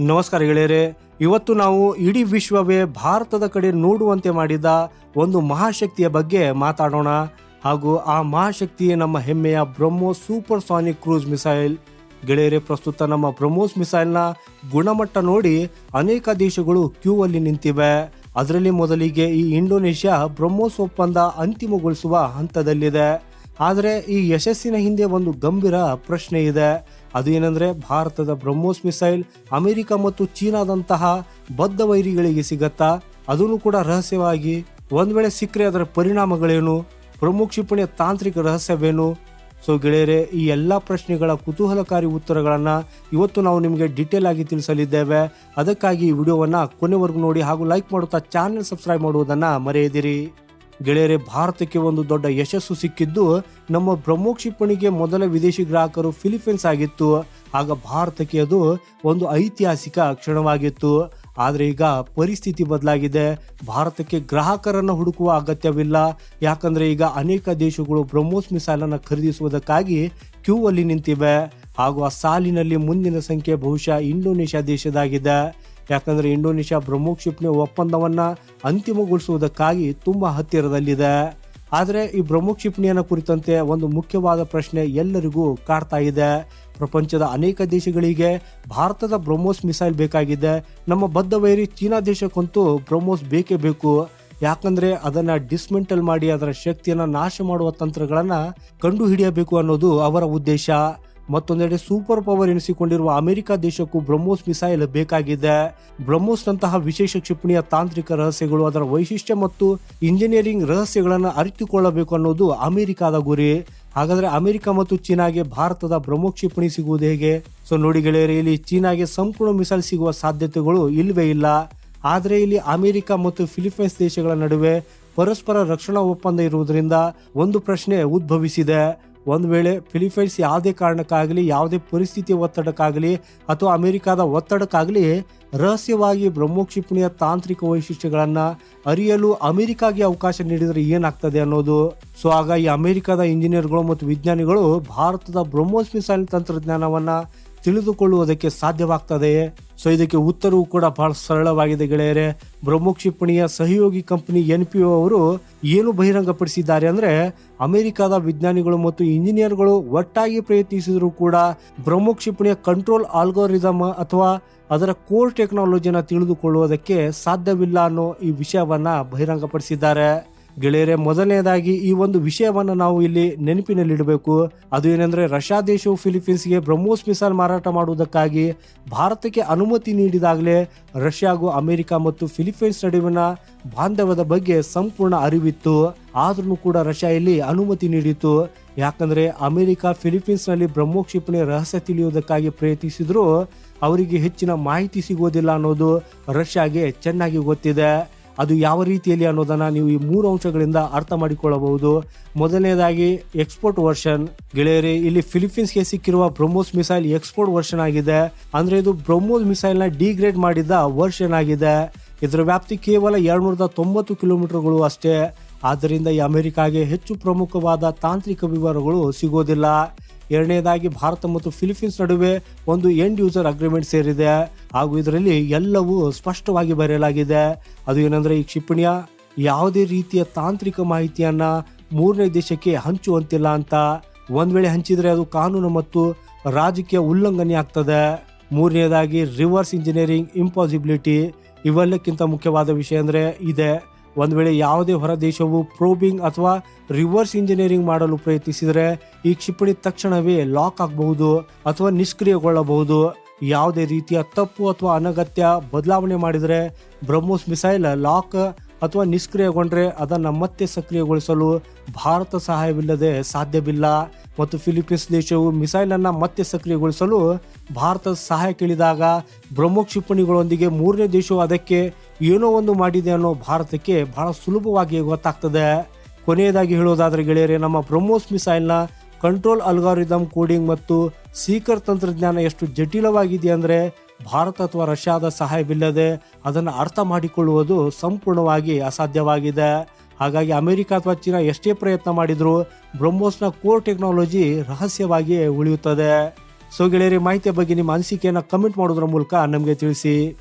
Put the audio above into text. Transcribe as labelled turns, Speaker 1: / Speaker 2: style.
Speaker 1: ನಮಸ್ಕಾರ ಗೆಳೆಯರೆ, ಇವತ್ತು ನಾವು ಇಡೀ ವಿಶ್ವವೇ ಭಾರತದ ಕಡೆ ನೋಡುವಂತೆ ಮಾಡಿದ ಒಂದು ಮಹಾಶಕ್ತಿಯ ಬಗ್ಗೆ ಮಾತಾಡೋಣ. ಹಾಗೂ ಆ ಮಹಾಶಕ್ತಿ ನಮ್ಮ ಹೆಮ್ಮೆಯ BrahMos supersonic cruise missile. ಗೆಳೆಯರೆ, ಪ್ರಸ್ತುತ ನಮ್ಮ ಬ್ರಹ್ಮೋಸ್ ಮಿಸೈಲ್ನ ಗುಣಮಟ್ಟ ನೋಡಿ ಅನೇಕ ದೇಶಗಳು ಕ್ಯೂ ಅಲ್ಲಿ ನಿಂತಿವೆ. ಅದರಲ್ಲಿ ಮೊದಲಿಗೆ ಈ ಇಂಡೋನೇಷ್ಯಾ ಬ್ರಹ್ಮೋಸ್ ಒಪ್ಪಂದ ಅಂತಿಮಗೊಳಿಸುವ ಹಂತದಲ್ಲಿದೆ. ಆದರೆ ಈ ಯಶಸ್ಸಿನ ಹಿಂದೆ ಒಂದು ಗಂಭೀರ ಪ್ರಶ್ನೆ ಇದೆ. ಅದು ಏನಂದ್ರೆ ಭಾರತದ ಬ್ರಹ್ಮೋಸ್ ಮಿಸೈಲ್ ಅಮೆರಿಕ ಮತ್ತು ಚೀನಾದಂತಹ ಬದ್ಧ ವೈರಿಗಳಿಗೆ ಸಿಗತ್ತಾ, ಅದನ್ನು ಕೂಡ ರಹಸ್ಯವಾಗಿ ಒಂದ್ ವೇಳೆ ಸಿಕ್ಕರೆ ಅದರ ಪರಿಣಾಮಗಳೇನು? ಪ್ರಮುಖ ಕ್ಷಿಪಣಿಯ ತಾಂತ್ರಿಕ ರಹಸ್ಯವೇನು? ಸೊ ಗೆಳೆಯರೆ, ಈ ಎಲ್ಲ ಪ್ರಶ್ನೆಗಳ ಕುತೂಹಲಕಾರಿ ಉತ್ತರಗಳನ್ನು ಇವತ್ತು ನಾವು ನಿಮಗೆ ಡೀಟೇಲ್ ಆಗಿ ತಿಳಿಸಲಿದ್ದೇವೆ. ಅದಕ್ಕಾಗಿ ಈ ವಿಡಿಯೋವನ್ನು ಕೊನೆವರೆಗೂ ನೋಡಿ ಹಾಗೂ ಲೈಕ್ ಮಾಡುತ್ತಾ ಚಾನೆಲ್ ಸಬ್ಸ್ಕ್ರೈಬ್ ಮಾಡುವುದನ್ನು ಮರೆಯದಿರಿ. ಗೆಳೆಯರೆ, ಭಾರತಕ್ಕೆ ಒಂದು ದೊಡ್ಡ ಯಶಸ್ಸು ಸಿಕ್ಕಿದ್ದು ನಮ್ಮ ಬ್ರಹ್ಮೋ ಕ್ಷಿಪಣಿಗೆ ಮೊದಲ ವಿದೇಶಿ ಗ್ರಾಹಕರು ಫಿಲಿಪೈನ್ಸ್ ಆಗಿತ್ತು. ಆಗ ಭಾರತಕ್ಕೆ ಅದು ಒಂದು ಐತಿಹಾಸಿಕ ಕ್ಷಣವಾಗಿತ್ತು. ಆದರೆ ಈಗ ಪರಿಸ್ಥಿತಿ ಬದಲಾಗಿದೆ. ಭಾರತಕ್ಕೆ ಗ್ರಾಹಕರನ್ನು ಹುಡುಕುವ ಅಗತ್ಯವಿಲ್ಲ. ಯಾಕಂದರೆ ಈಗ ಅನೇಕ ದೇಶಗಳು ಬ್ರಹ್ಮೋಸ್ ಮಿಸೈಲ್ ಅನ್ನು ಖರೀದಿಸುವುದಕ್ಕಾಗಿ ಕ್ಯೂ ಅಲ್ಲಿ ನಿಂತಿವೆ. ಹಾಗೂ ಆ ಸಾಲಿನಲ್ಲಿ ಮುಂದಿನ ಸಂಖ್ಯೆ ಬಹುಶಃ ಇಂಡೋನೇಷ್ಯಾ ದೇಶದಾಗಿದೆ. ಯಾಕಂದ್ರೆ ಇಂಡೋನೇಷ್ಯಾ ಬ್ರಹ್ಮೋ ಕ್ಷಿಪಣಿ ಒಪ್ಪಂದವನ್ನ ಅಂತಿಮಗೊಳಿಸುವುದಕ್ಕಾಗಿ ತುಂಬಾ ಹತ್ತಿರದಲ್ಲಿದೆ. ಆದರೆ ಈ ಬ್ರಹ್ಮೋ ಕ್ಷಿಪಣಿಯನ್ನು ಕುರಿತಂತೆ ಒಂದು ಮುಖ್ಯವಾದ ಪ್ರಶ್ನೆ ಎಲ್ಲರಿಗೂ ಕಾಡ್ತಾ ಇದೆ. ಪ್ರಪಂಚದ ಅನೇಕ ದೇಶಗಳಿಗೆ ಭಾರತದ ಬ್ರಹ್ಮೋಸ್ ಮಿಸೈಲ್ ಬೇಕಾಗಿದೆ. ನಮ್ಮ ಬದ್ಧ ವೈರಿ ಚೀನಾ ದೇಶಕ್ಕಂತೂ ಬ್ರಹ್ಮೋಸ್ ಬೇಕೇ ಬೇಕು. ಯಾಕಂದ್ರೆ ಅದನ್ನ ಡಿಸ್ಮೆಂಟಲ್ ಮಾಡಿ ಅದರ ಶಕ್ತಿಯನ್ನ ನಾಶ ಮಾಡುವ ತಂತ್ರಗಳನ್ನ ಕಂಡು ಹಿಡಿಯಬೇಕು ಅನ್ನೋದು ಅವರ ಉದ್ದೇಶ. ಮತ್ತೊಂದೆಡೆ ಸೂಪರ್ ಪವರ್ ಎನಿಸಿಕೊಂಡಿರುವ ಅಮೆರಿಕ ದೇಶಕ್ಕೂ ಬ್ರಹ್ಮೋಸ್ ಮಿಸೈಲ್ ಬೇಕಾಗಿದೆ. ಬ್ರಹ್ಮೋಸ್ ನಂತಹ ವಿಶೇಷ ಕ್ಷಿಪಣಿಯ ತಾಂತ್ರಿಕ ರಹಸ್ಯಗಳು ಅದರ ವೈಶಿಷ್ಟ್ಯ ಮತ್ತು ಇಂಜಿನಿಯರಿಂಗ್ ರಹಸ್ಯಗಳನ್ನು ಅರಿತುಕೊಳ್ಳಬೇಕು ಅನ್ನೋದು ಅಮೆರಿಕದ ಗುರಿ. ಹಾಗಾದ್ರೆ ಅಮೆರಿಕ ಮತ್ತು ಚೀನಾಗೆ ಭಾರತದ ಬ್ರಹ್ಮೋ ಕ್ಷಿಪಣಿ ಸಿಗುವುದು ಹೇಗೆ? ಸೊ ನೋಡಿ ಗೆಳೆಯರೆ, ಇಲ್ಲಿ ಚೀನಾಗೆ ಸಂಪೂರ್ಣ ಮಿಸೈಲ್ ಸಿಗುವ ಸಾಧ್ಯತೆಗಳು ಇಲ್ಲವೇ ಇಲ್ಲ. ಆದರೆ ಇಲ್ಲಿ ಅಮೆರಿಕ ಮತ್ತು ಫಿಲಿಪೈನ್ಸ್ ದೇಶಗಳ ನಡುವೆ ಪರಸ್ಪರ ರಕ್ಷಣಾ ಒಪ್ಪಂದ ಇರುವುದರಿಂದ ಒಂದು ಪ್ರಶ್ನೆ ಉದ್ಭವಿಸಿದೆ. ಒಂದು ವೇಳೆ ಫಿಲಿಪೈನ್ಸ್ ಯಾವುದೇ ಕಾರಣಕ್ಕಾಗಲಿ, ಯಾವುದೇ ಪರಿಸ್ಥಿತಿ ಒತ್ತಡಕ್ಕಾಗಲಿ ಅಥವಾ ಅಮೆರಿಕಾದ ಒತ್ತಡಕ್ಕಾಗಲಿ ರಹಸ್ಯವಾಗಿ ಬ್ರಹ್ಮೋ ಕ್ಷಿಪಣಿಯ ತಾಂತ್ರಿಕ ವೈಶಿಷ್ಟ್ಯಗಳನ್ನು ಅರಿಯಲು ಅಮೆರಿಕಾಗೆ ಅವಕಾಶ ನೀಡಿದರೆ ಏನಾಗ್ತದೆ ಅನ್ನೋದು. ಸೊ ಆಗ ಈ ಅಮೆರಿಕದ ಇಂಜಿನಿಯರ್ಗಳು ಮತ್ತು ವಿಜ್ಞಾನಿಗಳು ಭಾರತದ ಬ್ರಹ್ಮೋಸ್ ಮಿಸೈಲ್ ತಂತ್ರಜ್ಞಾನವನ್ನ ತಿಳಿದುಕೊಳ್ಳುವುದಕ್ಕೆ ಸಾಧ್ಯವಾಗ್ತದೆಯೇ? ಸೊ ಇದಕ್ಕೆ ಉತ್ತರವು ಕೂಡ ಬಹಳ ಸರಳವಾಗಿದೆ ಗೆಳೆಯರೆ. ಬ್ರಹ್ಮೋ ಕ್ಷಿಪಣಿಯ ಸಹಯೋಗಿ ಕಂಪನಿ ಎನ್ ಪಿ ಅವರು ಏನು ಬಹಿರಂಗಪಡಿಸಿದ್ದಾರೆ ಅಂದ್ರೆ ಅಮೆರಿಕದ ವಿಜ್ಞಾನಿಗಳು ಮತ್ತು ಇಂಜಿನಿಯರ್ಗಳು ಒಟ್ಟಾಗಿ ಪ್ರಯತ್ನಿಸಿದರೂ ಕೂಡ ಬ್ರಹ್ಮೋ ಕ್ಷಿಪಣಿಯ ಕಂಟ್ರೋಲ್ ಆಲ್ಗೋರಿದಮ್ ಅಥವಾ ಅದರ ಕೋರ್ ಟೆಕ್ನಾಲಜಿನ ತಿಳಿದುಕೊಳ್ಳುವುದಕ್ಕೆ ಸಾಧ್ಯವಿಲ್ಲ ಅನ್ನೋ ಈ ವಿಷಯವನ್ನ ಬಹಿರಂಗಪಡಿಸಿದ್ದಾರೆ. ಗೆಳೆಯರೆ, ಮೊದಲನೇದಾಗಿ ಈ ಒಂದು ವಿಷಯವನ್ನು ನಾವು ಇಲ್ಲಿ ನೆನಪಿನಲ್ಲಿಡಬೇಕು. ಅದು ಏನಂದ್ರೆ ರಷ್ಯಾ ದೇಶವು ಫಿಲಿಪೀನ್ಸ್ಗೆ ಬ್ರಹ್ಮೋಸ್ ಮಿಸೈಲ್ ಮಾರಾಟ ಮಾಡುವುದಕ್ಕಾಗಿ ಭಾರತಕ್ಕೆ ಅನುಮತಿ ನೀಡಿದಾಗಲೇ ರಷ್ಯಾಗೂ ಅಮೆರಿಕ ಮತ್ತು ಫಿಲಿಪೀನ್ಸ್ ನಡುವಿನ ಬಾಂಧವ್ಯದ ಬಗ್ಗೆ ಸಂಪೂರ್ಣ ಅರಿವಿತ್ತು. ಆದ್ರೂ ಕೂಡ ರಷ್ಯಾ ಇಲ್ಲಿ ಅನುಮತಿ ನೀಡಿತು ಯಾಕಂದ್ರೆ ಅಮೆರಿಕ ಫಿಲಿಪೀನ್ಸ್ನಲ್ಲಿ ಬ್ರಹ್ಮೋ ಕ್ಷಿಪಣಿ ರಹಸ್ಯ ತಿಳಿಯುವುದಕ್ಕಾಗಿ ಪ್ರಯತ್ನಿಸಿದ್ರು ಅವರಿಗೆ ಹೆಚ್ಚಿನ ಮಾಹಿತಿ ಸಿಗೋದಿಲ್ಲ ಅನ್ನೋದು ರಷ್ಯಾಗೆ ಚೆನ್ನಾಗಿ ಗೊತ್ತಿದೆ. ಅದು ಯಾವ ರೀತಿಯಲ್ಲಿ ಅನ್ನೋದನ್ನ ನೀವು ಈ ಮೂರು ಅಂಶಗಳಿಂದ ಅರ್ಥ ಮಾಡಿಕೊಳ್ಳಬಹುದು. ಮೊದಲನೇದಾಗಿ ಎಕ್ಸ್ಪೋರ್ಟ್ ವರ್ಷನ್ ಗೆಳೆಯರಿ, ಇಲ್ಲಿ ಫಿಲಿಪೀನ್ಸ್ಗೆ ಸಿಕ್ಕಿರುವ ಬ್ರಹ್ಮೋಸ್ ಮಿಸೈಲ್ ಎಕ್ಸ್ಪೋರ್ಟ್ ವರ್ಷನ್ ಆಗಿದೆ. ಅಂದ್ರೆ ಇದು ಬ್ರಹ್ಮೋಸ್ ಮಿಸೈಲ್ನ ಡಿಗ್ರೇಡ್ ಮಾಡಿದ ವರ್ಷನ್ ಆಗಿದೆ. ಇದರ ವ್ಯಾಪ್ತಿ ಕೇವಲ ಎರಡ್ನೂರದ ತೊಂಬತ್ತು ಕಿಲೋಮೀಟರ್ಗಳು ಅಷ್ಟೇ. ಆದ್ದರಿಂದ ಈ ಅಮೆರಿಕಾಗೆ ಹೆಚ್ಚು ಪ್ರಮುಖವಾದ ತಾಂತ್ರಿಕ ವಿವರಗಳು ಸಿಗೋದಿಲ್ಲ. ಎರಡನೇದಾಗಿ ಭಾರತ ಮತ್ತು ಫಿಲಿಪೀನ್ಸ್ ನಡುವೆ ಒಂದು ಎಂಡ್ ಯೂಸರ್ ಅಗ್ರಿಮೆಂಟ್ ಸೇರಿದೆ. ಹಾಗೂ ಇದರಲ್ಲಿ ಎಲ್ಲವೂ ಸ್ಪಷ್ಟವಾಗಿ ಬರೆಯಲಾಗಿದೆ. ಅದು ಏನಂದ್ರೆ, ಈ ಕ್ಷಿಪಣಿಯ ಯಾವುದೇ ರೀತಿಯ ತಾಂತ್ರಿಕ ಮಾಹಿತಿಯನ್ನ ಮೂರನೇ ದೇಶಕ್ಕೆ ಹಂಚುವಂತಿಲ್ಲ ಅಂತ. ಒಂದ್ ವೇಳೆ ಹಂಚಿದ್ರೆ ಅದು ಕಾನೂನು ಮತ್ತು ರಾಜಕೀಯ ಉಲ್ಲಂಘನೆ ಆಗ್ತದೆ. ಮೂರನೇದಾಗಿ ರಿವರ್ಸ್ ಇಂಜಿನಿಯರಿಂಗ್ ಇಂಪಾಸಿಬಿಲಿಟಿ ಇವೆಲ್ಲಕ್ಕಿಂತ ಮುಖ್ಯವಾದ ವಿಷಯ ಅಂದ್ರೆ ಇದೆ. ಒಂದ್ ವೇಳೆ ಯಾವುದೇ ಹೊರ ದೇಶವು ಪ್ರೋಬಿಂಗ್ ಅಥವಾ ರಿವರ್ಸ್ ಇಂಜಿನಿಯರಿಂಗ್ ಮಾಡಲು ಪ್ರಯತ್ನಿಸಿದರೆ ಈ ಕ್ಷಿಪಣಿ ತಕ್ಷಣವೇ ಲಾಕ್ ಆಗಬಹುದು ಅಥವಾ ನಿಷ್ಕ್ರಿಯಗೊಳ್ಳಬಹುದು. ಯಾವುದೇ ರೀತಿಯ ತಪ್ಪು ಅಥವಾ ಅನಗತ್ಯ ಬದಲಾವಣೆ ಮಾಡಿದರೆ ಬ್ರಹ್ಮೋಸ್ ಮಿಸೈಲ್ ಲಾಕ್ ಅಥವಾ ನಿಷ್ಕ್ರಿಯಗೊಂಡ್ರೆ ಅದನ್ನು ಮತ್ತೆ ಸಕ್ರಿಯಗೊಳಿಸಲು ಭಾರತ ಸಹಾಯವಿಲ್ಲದೆ ಸಾಧ್ಯವಿಲ್ಲ. ಮತ್ತು ಫಿಲಿಪೀನ್ಸ್ ದೇಶವು ಮಿಸೈಲ್ ಅನ್ನ ಮತ್ತೆ ಸಕ್ರಿಯಗೊಳಿಸಲು ಭಾರತದ ಸಹಾಯ ಕೇಳಿದಾಗ ಬ್ರಹ್ಮೋ ಕ್ಷಿಪಣಿಗಳೊಂದಿಗೆ ಮೂರನೇ ದೇಶವು ಅದಕ್ಕೆ ಏನೋ ಒಂದು ಮಾಡಿದೆ ಅನ್ನೋ ಭಾರತಕ್ಕೆ ಬಹಳ ಸುಲಭವಾಗಿ ಗೊತ್ತಾಗ್ತದೆ. ಕೊನೆಯದಾಗಿ ಹೇಳೋದಾದ್ರೆ ಗೆಳೆಯರೆ, ನಮ್ಮ ಬ್ರಹ್ಮೋಸ್ ಮಿಸೈಲ್ನ ಕಂಟ್ರೋಲ್ ಅಲ್ಗಾರಿದಮ್ ಕೋಡಿಂಗ್ ಮತ್ತು ಸೀಕರ್ ತಂತ್ರಜ್ಞಾನ ಎಷ್ಟು ಜಟಿಲವಾಗಿದೆ ಅಂದರೆ ಭಾರತ ಅಥವಾ ರಷ್ಯಾದ ಸಹಾಯವಿಲ್ಲದೆ ಅದನ್ನು ಅರ್ಥ ಮಾಡಿಕೊಳ್ಳುವುದು ಸಂಪೂರ್ಣವಾಗಿ ಅಸಾಧ್ಯವಾಗಿದೆ. ಹಾಗಾಗಿ ಅಮೆರಿಕ ಅಥವಾ ಚೀನಾ ಎಷ್ಟೇ ಪ್ರಯತ್ನ ಮಾಡಿದರೂ ಬ್ರಹ್ಮೋಸ್ನ ಕೋರ್ ಟೆಕ್ನಾಲಜಿ ರಹಸ್ಯವಾಗಿ ಉಳಿಯುತ್ತದೆ. ಸೊ ಗೆಳೆಯರಿ, ಮಾಹಿತಿಯ ಬಗ್ಗೆ ನಿಮ್ಮ ಅನಿಸಿಕೆಯನ್ನು ಕಮೆಂಟ್ ಮಾಡೋದ್ರ ಮೂಲಕ ನಮಗೆ ತಿಳಿಸಿ.